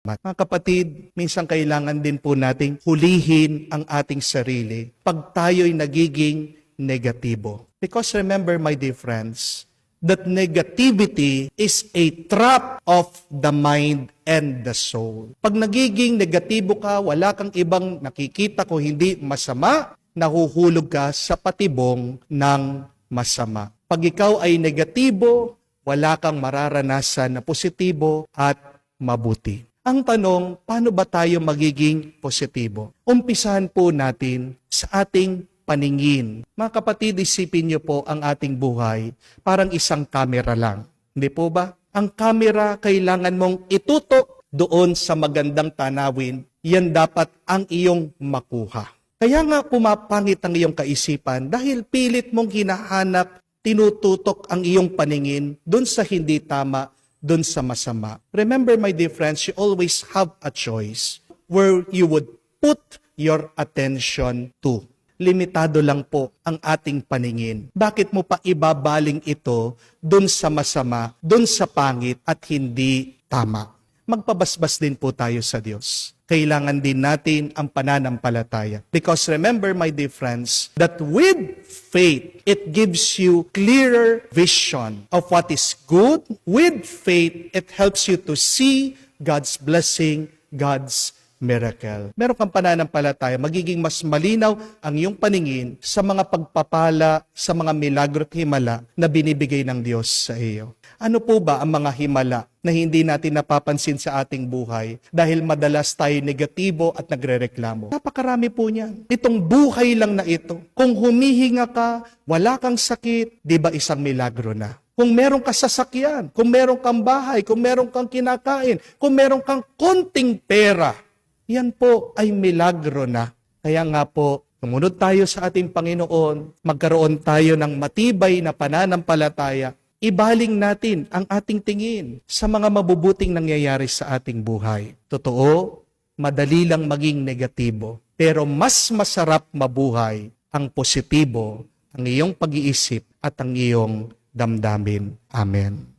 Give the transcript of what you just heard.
Mga kapatid, minsan kailangan din po nating hulihin ang ating sarili pag tayo'y nagiging negatibo. Because remember, my dear friends, that negativity is a trap of the mind and the soul. Pag nagiging negatibo ka, wala kang ibang nakikita ko hindi masama, nahuhulog ka sa patibong ng masama. Pag ikaw ay negatibo, wala kang mararanasan na positibo at mabuti. Ang tanong, paano ba tayo magiging positibo? Umpisahan po natin sa ating paningin. Mga kapatid, isipin niyo po ang ating buhay parang isang kamera lang. Hindi po ba? Ang kamera kailangan mong itutok doon sa magandang tanawin. Yan dapat ang iyong makuha. Kaya nga pumapangit ang iyong kaisipan dahil pilit mong hinahanap, tinututok ang iyong paningin doon sa hindi tama, doon sa masama. Remember, my dear friends, you always have a choice where you would put your attention to. Limitado lang po ang ating paningin. Bakit mo pa ibabaling ito doon sa masama, doon sa pangit at hindi tama? Magpabasbas din po tayo sa Diyos. Kailangan din natin ang pananampalataya. Because remember, my dear friends, that with faith, it gives you clearer vision of what is good. With faith, it helps you to see God's blessing, God's miracle. Meron kang pananampalataya, magiging mas malinaw ang iyong paningin sa mga pagpapala, sa mga milagro at himala na binibigay ng Diyos sa iyo. Ano po ba ang mga himala na hindi natin napapansin sa ating buhay dahil madalas tayo negatibo at nagrereklamo? Napakarami po niyan. Itong buhay lang na ito. Kung humihinga ka, wala kang sakit, di ba isang milagro na? Kung meron ka sasakyan, kung meron kang bahay, kung meron kang kinakain, kung meron kang konting pera, yan po ay milagro na. Kaya nga po, tumunod tayo sa ating Panginoon, magkaroon tayo ng matibay na pananampalataya, ibaling natin ang ating tingin sa mga mabubuting nangyayari sa ating buhay. Totoo, madali lang maging negatibo, pero mas masarap mabuhay ang positibo, ang iyong pag-iisip at ang iyong damdamin. Amen.